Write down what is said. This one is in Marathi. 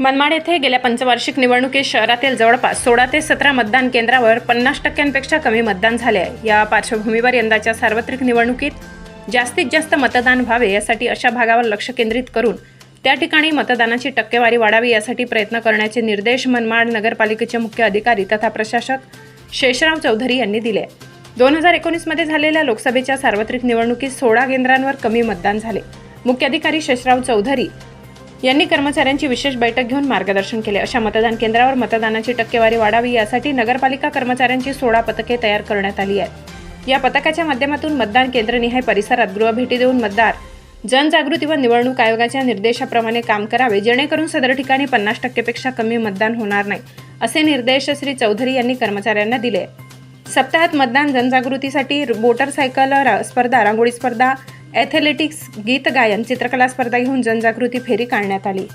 मनमाड येथे गेल्या पंचवार्षिक निवडणुकीत शहरातील जवळपास सोळा ते सतरा मतदान केंद्रावर पन्नास टक्क्यांपेक्षा कमी मतदान झाले आहे. या पार्श्वभूमीवर यंदाच्या सार्वत्रिक निवडणुकीत जास्तीत जास्त मतदान व्हावे यासाठी अशा भागावर लक्ष केंद्रित करून त्या ठिकाणी मतदानाची टक्केवारी वाढावी यासाठी प्रयत्न करण्याचे निर्देश मनमाड नगरपालिकेचे मुख्य अधिकारी तथा प्रशासक शेषराव चौधरी यांनी दिले. दोन हजार एकोणीसमध्ये झालेल्या लोकसभेच्या सार्वत्रिक निवडणुकीत सोळा केंद्रांवर कमी मतदान झाले. मुख्याधिकारी शेषराव चौधरी यांनी कर्मचाऱ्यांची विशेष बैठक घेऊन मार्गदर्शन केले. अशा मतदान केंद्रावर मतदानाची टक्केवारी वाढावी यासाठी नगरपालिका कर्मचाऱ्यांची सोळा पथके तयार करण्यात आली आहेत. या पथकाच्या माध्यमातून मतदान केंद्रनिहाय परिसरात गृहभेटी देऊन मतदार जनजागृती व निवडणूक आयोगाच्या निर्देशाप्रमाणे काम करावे जेणेकरून सदर ठिकाणी पन्नास टक्केपेक्षा कमी मतदान होणार नाही असे निर्देश श्री चौधरी यांनी कर्मचाऱ्यांना दिले. सप्ताहात मतदान जनजागृतीसाठी मोटरसायकल रा- स्पर्धा रांगोळी स्पर्धा ॲथलेटिक्स गीत गायन चित्रकला स्पर्धा घेऊन जनजागृती फेरी काढण्यात आली.